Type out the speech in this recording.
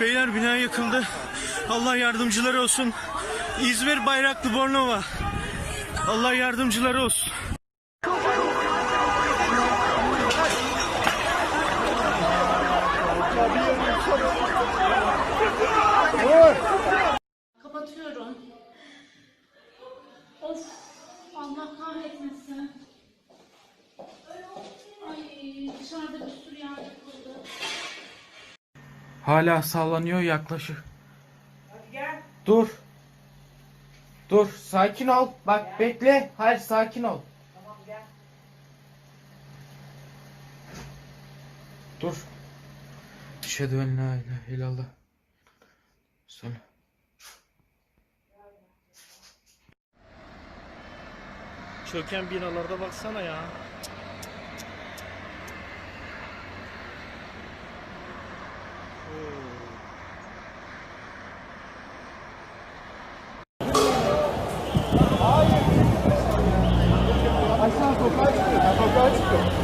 Beyler bina yıkıldı. Allah yardımcıları olsun. İzmir Bayraklı Bornova. Allah yardımcıları olsun. Kapatıyorum. Of Allah kahretmesin. Ay dışarıda bir. Hala sallanıyor yaklaşık. Dur. Dur sakin ol. Bak bekle. Hayır sakin ol. Dur. Eşhedü en la ilahe illallah. Söyle. Çöken binalarda baksana ya. Sokağa çıkıyor. Sokağa çıkıyor.